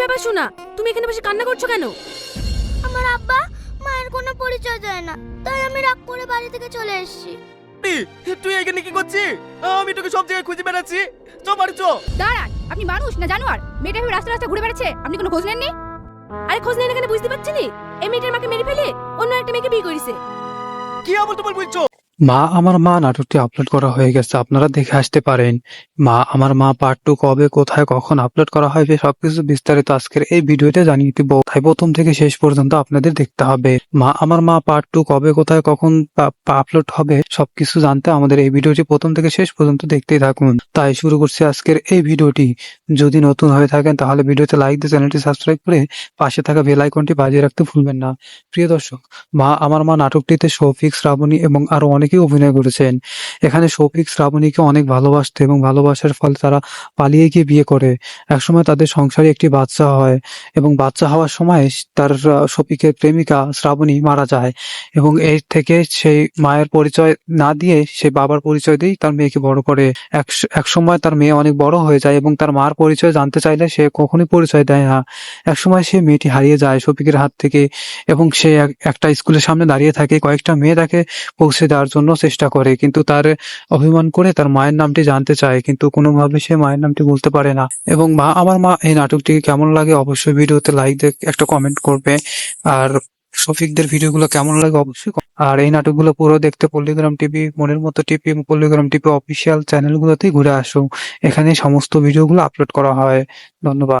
ব্যাপার শোনা তুমি এখানে বসে কান্না করছ কেন? আমার আব্বা মায়ের কোনো পরিচয় দেয় না তাই আমি রাগ করে বাড়ি থেকে চলে এসেছি। তুই এখানে কি করছিস? আমি তোকে সব জায়গায় খুঁজে বেড়াচ্ছি। চ বাড়ি চ। দাঁড়ান আপনি মানুষ না জানোয়ার? মেয়েটা ভেবে রাস্তা রাস্তা ঘুরে বেড়াচ্ছে আপনি কোনো খোঁজ নেননি? আরে খোঁজ নেই না কেন বুঝতে পারছি নি এই মেয়েটার মাকে মেরে ফেলে অন্য একটা মেয়েকে বিয়ে করেছে। কি আবার তোমার বলছো? মা, আমার মা নাটকটি আপলোড করা হয়ে গেছে, আপনারা দেখে আসতে পারেন। মা, আমার মা পার্ট টু কবে, কোথায়, কখন আপলোড করা হবে সবকিছু বিস্তারিত আজকের এই ভিডিওতে জানিয়ে দিব। তাই প্রথম থেকে শেষ পর্যন্ত আপনাদের দেখতে হবে। মা, আমার মা পার্ট টু কবে, কোথায়, কখন আপলোড হবে, সবকিছু জানতে আমাদের এই ভিডিওটি প্রথম থেকে শেষ পর্যন্ত দেখতেই থাকুন। তাই শুরু করছি আজকের এই ভিডিওটি। যদি নতুন হয়ে থাকেন, তাহলে ভিডিওতে লাইক দিয়ে চ্যানেলটি সাবস্ক্রাইব করে পাশে থাকা বেল আইকনটি বাজিয়ে রাখতে ভুলবেন না। প্রিয় দর্শক, মা, আমার মা নাটকটিতে শৌফিক, শ্রাবণী এবং আরও অনেকেই অভিনয় করেছেন। এখানে শৌফিক, শ্রাবণীকে অনেক ভালোবাসতো এবং ভালোবাসার ফলে তারা পালিয়ে গিয়ে বিয়ে করে। একসময় তাদের সংসারে একটি বাচ্চা হয় এবং বাচ্চা হওয়ার সময় তার শফিকের প্রেমিকা, শ্রাবণী মারা যায় এবং এর থেকে সেই মায়ের পরিচয় না দিয়ে সে বাবার পরিচয় দিয়েই তার মেয়েকে বড় করে। এক সময় তার মেয়ে অনেক বড় হয়ে যায় এবং তার মার পরিচয় জানতে চাইলে সে কখনোই পরিচয় দেয় না। এক সময় সে মেয়েটি হারিয়ে যায় শফিকের হাত থেকে এবং সে এক- একটা স্কুলের সামনে দাঁড়িয়ে থাকে। কয়েকটা মেয়ে তাকে পৌঁছে দেওয়ার জন্য চেষ্টা করে, কিন্তু তার অভিমান করে তার মায়ের নামটি জানতে চায়, কিন্তু কোনোভাবে সে মায়ের নামটি বলতে পারে না। এবং মা, আমার মা, এই নাটকটি কেমন লাগে অবশ্যই ভিডিওতে লাইক দিয়ে একটা কমেন্ট করবে। আর শফিকদের ভিডিওগুলো কেমন লাগে অবশ্যই আর এই নাটকগুলো পুরো দেখতে পল্লিগ্রাম টিভি, মনের মতো টিভি পল্লিগ্রাম টিভি অফিসিয়াল চ্যানেলগুলোতেই ঘুরে আসো এখানে সমস্ত ভিডিওগুলো আপলোড করা হয়। ধন্যবাদ।